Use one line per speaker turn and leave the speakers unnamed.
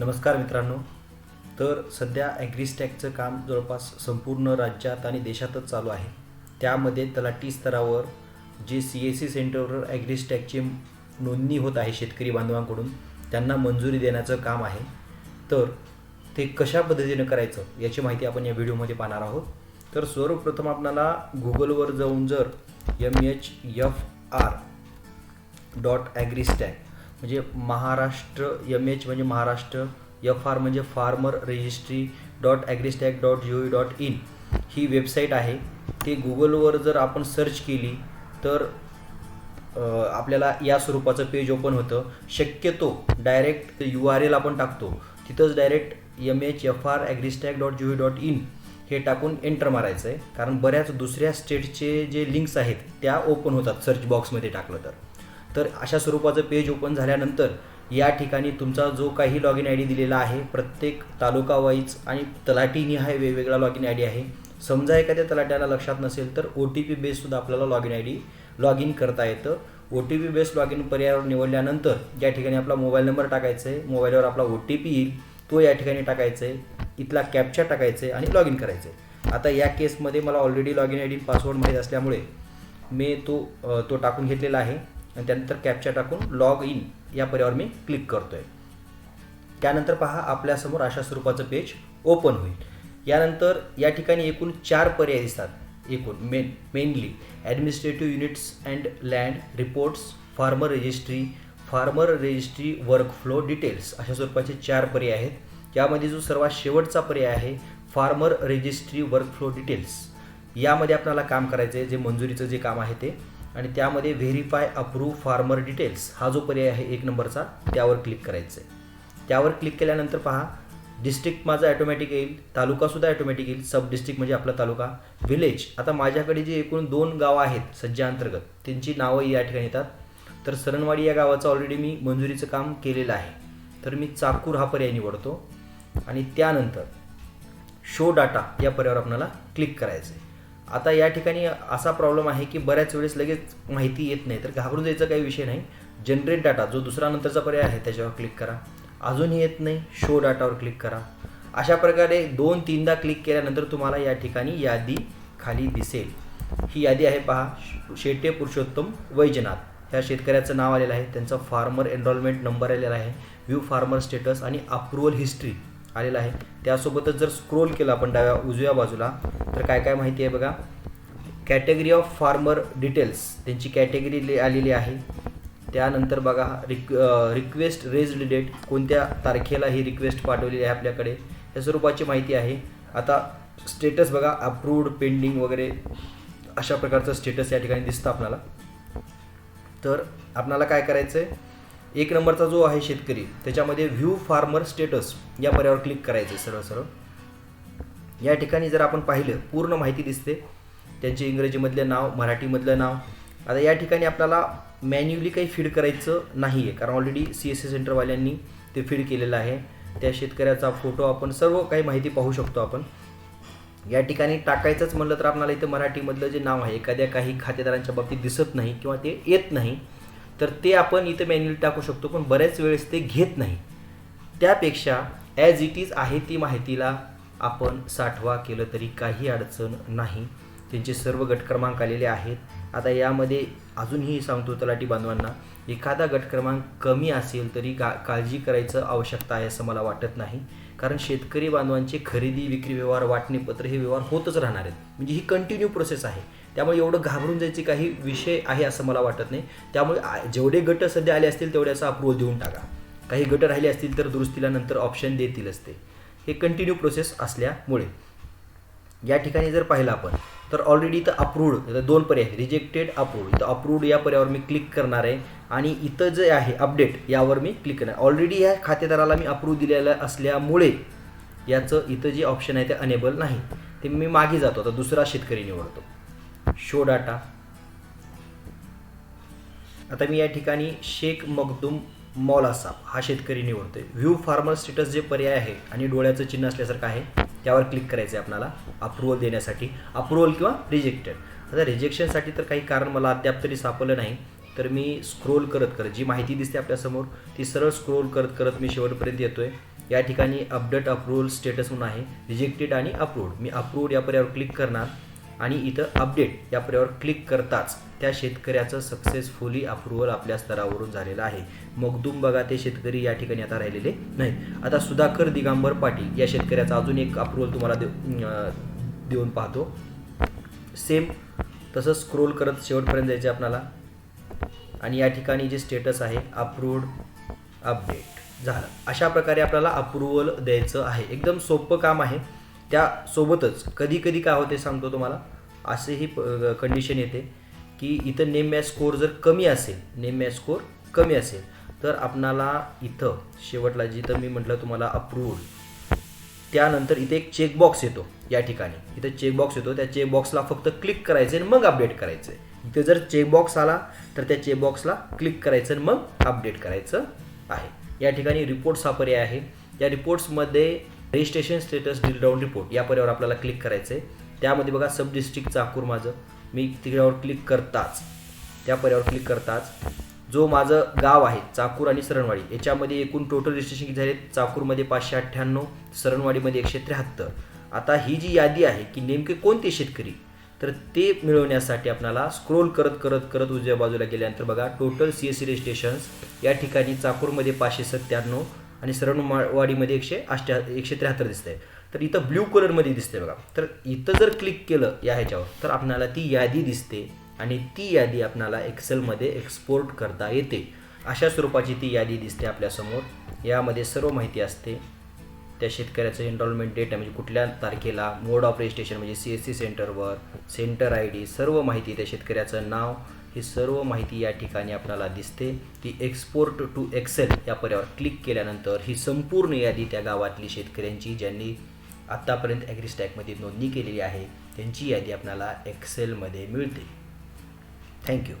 नमस्कार मित्रांनो. तर सध्या ॲग्रीस्टॅकचं काम जवळपास संपूर्ण राज्यात आणि देशातच चालू आहे. त्यामध्ये तलाठी स्तरावर जे सी एस सी सेंटरवर ॲग्रीस्टॅकची नोंदणी होत आहे शेतकरी बांधवांकडून त्यांना मंजुरी देण्याचं काम आहे. तर ते कशा पद्धतीनं करायचं याची माहिती आपण या व्हिडिओमध्ये पाहणार आहोत. तर सर्वप्रथम आपणाला गुगलवर जाऊन जर M H F R dot agristack म्हणजे महाराष्ट्र एम एच म्हणजे महाराष्ट्र एफ आर म्हणजे farmer registry dot agristack dot G O dot in he website आहे. ते गुगलवर जर आपण सर्च केली तर आपल्याला या स्वरूपाचं पेज ओपन होतं. शक्यतो डायरेक्ट यू आर एल आपण टाकतो. तिथंच direct M H F R agristack dot G O dot in हे टाकून एंटर मारायचं आहे कारण बऱ्याच दुसऱ्या स्टेटचे जे लिंक्स आहेत त्या ओपन होतात सर्च बॉक्समध्ये टाकलं तर. तर अशा स्वरूपाचं पेज ओपन झाल्यानंतर या ठिकाणी तुमचा जो काही लॉग इन आय डी दिलेला आहे प्रत्येक तालुका वाईज आणि तलाठीनिहाय वेगवेगळा लॉग इन आय डी आहे. समजा एखाद्या तलाट्याला लक्षात नसेल तर ओ टी पी बेससुद्धा आपल्याला log in I D log in करता येतं. O T P base log in पर्यायावर निवडल्यानंतर या ठिकाणी आपला मोबाईल नंबर टाकायचा आहे मोबाईलवर आपला ओ टी पी येईल तो या ठिकाणी टाकायचा आहे इथला कॅप्चा टाकायचा आहे आणि लॉग इन करायचं आहे आता या केसमध्ये मला already log in I D password माहीत असल्यामुळे मी तो तो टाकून घेतलेला आहे. आणि त्यानंतर कॅप्चा टाकून लॉग इन या पर्यावर मी क्लिक करतो आहे त्यानंतर पहा आपल्यासमोर अशा स्वरूपाचं पेज ओपन होईल. यानंतर या ठिकाणी एकूण चार पर्याय दिसतात. एकूण main mainly administrative units and land reports farmer registry farmer registry work flow details अशा स्वरूपाचे चार पर्याय आहेत. यामध्ये जो सर्वात शेवटचा पर्याय आहे farmer registry work flow details यामध्ये आपल्याला काम करायचं आहे जे मंजुरीचं जे काम आहे ते. आणि त्यामध्ये व्हेरीफाय अप्रूव्ह फार्मर डिटेल्स हा जो पर्याय आहे एक नंबरचा त्यावर क्लिक करायचं आहे त्यावर क्लिक केल्यानंतर पहा डिस्ट्रिक्ट माझा ॲटोमॅटिक येईल तालुकासुद्धा ॲटोमॅटिक येईल सब डिस्ट्रिक्ट म्हणजे आपला तालुका विलेज आता माझ्याकडे जे एकूण दोन गावं आहेत सज्जा अंतर्गत त्यांची नावं या ठिकाणी येतात. तर सरणवाडी या गावाचं ऑलरेडी मी मंजुरीचं काम केलेलं आहे. तर मी चाकूर हा पर्याय निवडतो. आणि त्यानंतर शो डाटा या पर्यायावर आपल्याला क्लिक करायचं आहे आता या ठिकाणी असा प्रॉब्लेम आहे की बऱ्याच वेळेस लगेच माहिती येत नाही. तर घाबरून जायचा काही विषय नाही. जनरेट डाटा जो दुसरा नंतरचा पर्याय आहे त्याच्यावर क्लिक करा. अजूनही येत नाही. शो डाटावर क्लिक करा. अशा प्रकारे दोन तीनदा क्लिक केल्यानंतर तुम्हाला या ठिकाणी यादी खाली दिसेल. ही यादी आहे पहा शेटे पुरुषोत्तम वैजनाथ. ह्या शेतकऱ्याचं नाव आलेलं आहे. त्यांचा फार्मर एनरोलमेंट नंबर आलेला आहे. व्ह्यू फार्मर स्टेटस आणि अप्रुव्हल हिस्ट्री आलेला आहे. त्यासोबतच जर स्क्रोल केलं आपण डाव्या उजव्या बाजूला तर काय काय माहिती आहे बघा? कॅटेगरी ऑफ फार्मर डिटेल्स त्यांची कॅटेगरी आलेली आहे. त्यानंतर बघा रिक रिक्वेस्ट रेज्ड डेट कोणत्या तारखेला ही रिक्वेस्ट पाठवलेली आहे आपल्याकडे? या स्वरूपाची माहिती आहे. आता स्टेटस बघा अप्रूव्ड पेंडिंग वगैरे अशा प्रकारचं स्टेटस या ठिकाणी दिसतं आपल्याला. तर आपणाला काय करायचं आहे एक नंबरचा जो आहे शेतकरी त्याच्यामध्ये व्ह्यू फार्मर स्टेटस या पर्यावर क्लिक करायचं सरळ सरळ. या ठिकाणी जर आपण पाहिलं पूर्ण माहिती दिसते. त्यांचे इंग्रजीमधलं नाव मराठीमधलं नाव. आता या ठिकाणी आपल्याला मॅन्युअली काही फीड करायचं नाही आहे कारण ऑलरेडी सी एस सी सेंटरवाल्यांनी ते फीड केलेलं आहे. त्या शेतकऱ्याचा फोटो आपण सर्व काही माहिती पाहू शकतो आपण. या ठिकाणी टाकायचंच म्हणलं तर आपल्याला इथं मराठीमधलं जे नाव आहे एखाद्या काही खातेदारांच्या बाबतीत दिसत नाही किंवा ते येत नाही. तर ते आपण इथं मॅन्युअली टाकू शकतो पण बऱ्याच वेळेस ते घेत नाही. त्यापेक्षा ॲज इट इज आहे ती माहितीला आपण साठवा केलं तरी काही अडचण नाही. त्यांचे सर्व गटक्रमांक आलेले आहेत. आता यामध्ये अजूनही सांगतो तलाठी बांधवांना एखादा गटक्रमांक कमी असेल तरी का काळजी करायचं आवश्यकता आहे असं मला वाटत नाही. कारण शेतकरी बांधवांचे खरेदी विक्री व्यवहार वाटणीपत्र हे व्यवहार होतच राहणार आहेत. म्हणजे ही कंटिन्यू प्रोसेस आहे. त्यामुळे एवढं घाबरून जायचे काही विषय आहे असं मला वाटत नाही. त्यामुळे आ- जेवढे गट सध्या आले असतील तेवढे असं अप्रूव्हल देऊन टाका. काही गट राहिले असतील तर दुरुस्तीला नंतर ऑप्शन देतीलच ते. हे कंटिन्यू प्रोसेस असल्यामुळे. या ठिकाणी जर पाहिलं आपण तर ऑलरेडी इथं अप्रूव्ड दोन पर्याय रिजेक्टेड अप्रूव्ड इथं अप्रूव्ड या पर्यावर मी क्लिक करणार आहे. आणि इथं जे आहे अपडेट यावर मी क्लिक करणार. ऑलरेडी या खातेदाराला मी अप्रूव्ह दिलेलं असल्यामुळे याचं इथं जे ऑप्शन आहे ते अनेबल नाही. ते मी मागे जातो. आता दुसरा शेतकरी निवडतो. Show data. आता मी या ठिकाणी शेख मखदूम मौलासाब हा शेतकरी निवडतोय. व्ह्यू फार्मर स्टेटस जे पर्याय आहे आणि डोळ्याचं चिन्ह असल्यासारखं आहे त्यावर क्लिक करायचं आहे आपल्याला. अप्रुव्हल देण्यासाठी. अप्रुव्हल किंवा रिजेक्टेड आता रिजेक्शनसाठी तर काही कारण मला अद्याप तरी सापडलं नाही. तर मी स्क्रोल करत करत जी माहिती दिसते आपल्यासमोर ती सरळ स्क्रोल करत करत मी शेवटपर्यंत येतोय. या ठिकाणी अपडेट अप्रुव्हल स्टेटस म्हणून आहे. रिजेक्टेड आणि अप्रूव्ड मी अप्रूव्ड या पर्यायावर क्लिक करणार. आणि इथं अपडेट या पर्यावर क्लिक करताच त्या शेतकऱ्याचं सक्सेसफुली अप्रुव्हल आपल्या स्तरावरून झालेलं आहे. मगदूम बघा ते शेतकरी या ठिकाणी आता राहिलेले नाही आता सुधाकर दिगंबर पाटील या शेतकऱ्याचा अजून एक अप्रुव्हल तुम्हाला देऊ देऊन पाहतो. सेम तसं स्क्रोल करत शेवटपर्यंत जायचे आपल्याला आणि या ठिकाणी जे स्टेटस आहे अप्रूव्ड अपडेट झालं. अशा प्रकारे आपल्याला अप्रुव्हल द्यायचं आहे. एकदम सोपं काम आहे. त्यासोबतच कधी कधी काय होते सांगतो तुम्हाला? असेही कंडिशन येते की इथं नेम मॅच स्कोर जर कमी असेल नेम मॅच स्कोर कमी असेल तर आपणाला इथं शेवटला जिथं मी म्हटलं तुम्हाला अप्रूव्हल त्यानंतर इथे एक चेकबॉक्स येतो या ठिकाणी. इथं चेकबॉक्स येतो त्या चेकबॉक्सला फक्त क्लिक करायचं आणि मग अपडेट करायचं. इथे जर चेकबॉक्स आला तर त्या चेकबॉक्सला क्लिक करायचं आणि मग अपडेट करायचं आहे. या ठिकाणी रिपोर्ट्स हा पर्याय आहे. या रिपोर्ट्समध्ये registration status drill down report या पर्यावर आपल्याला क्लिक करायचं आहे त्यामध्ये बघा सब डिस्ट्रिक्ट चाकूर माझं. मी तिच्यावर क्लिक करताच. त्या पर्यावर क्लिक करताच. जो माझं गाव आहे चाकूर आणि सरणवाडी याच्यामध्ये एकूण टोटल रजिस्ट्रेशन किती झाले चाकूरमध्ये पाचशे अठ्ठ्याण्णव सरणवाडीमध्ये एकशे त्र्याहत्तर. आता ही जी यादी आहे की नेमके कोणते शेतकरी? तर ते मिळवण्यासाठी आपल्याला स्क्रोल करत करत करत उजव्या बाजूला गेल्यानंतर बघा total C S C registrations या ठिकाणी चाकूरमध्ये पाचशे सत्त्याण्णव आणि सरणवाडीमध्ये एकशे अष्ट्या एकशे त्र्याहत्तर दिसतंय. तर इथं ब्ल्यू कलरमध्ये दिसते बघा. तर इथं जर क्लिक केलं या ह्याच्यावर तर आपणाला ती यादी दिसते आणि ती यादी आपणाला एक्सेलमध्ये एक्सपोर्ट करता येते. अशा स्वरूपाची ती यादी दिसते आपल्यासमोर. यामध्ये सर्व माहिती असते. त्या शेतकऱ्याचं एनरोलमेंट डेट म्हणजे कुठल्या तारखेला मोड ऑफ रजिस्ट्रेशन म्हणजे सी एस सी सेंटरवर सेंटर आय डी सर्व माहिती त्या शेतकऱ्याचं नाव ही सर्व माहिती या ठिकाणी आपल्याला दिसते. ती एक्सपोर्ट टू एक्सेल या पर्यावर क्लिक केल्यानंतर ही संपूर्ण यादी त्या गावातली शेतकऱ्यांची ज्यांनी आत्तापर्यंत ॲग्रीस्टॅकमध्ये नोंदणी केलेली आहे त्यांची यादी आपल्याला एक्सेलमध्ये मिळते. थँक्यू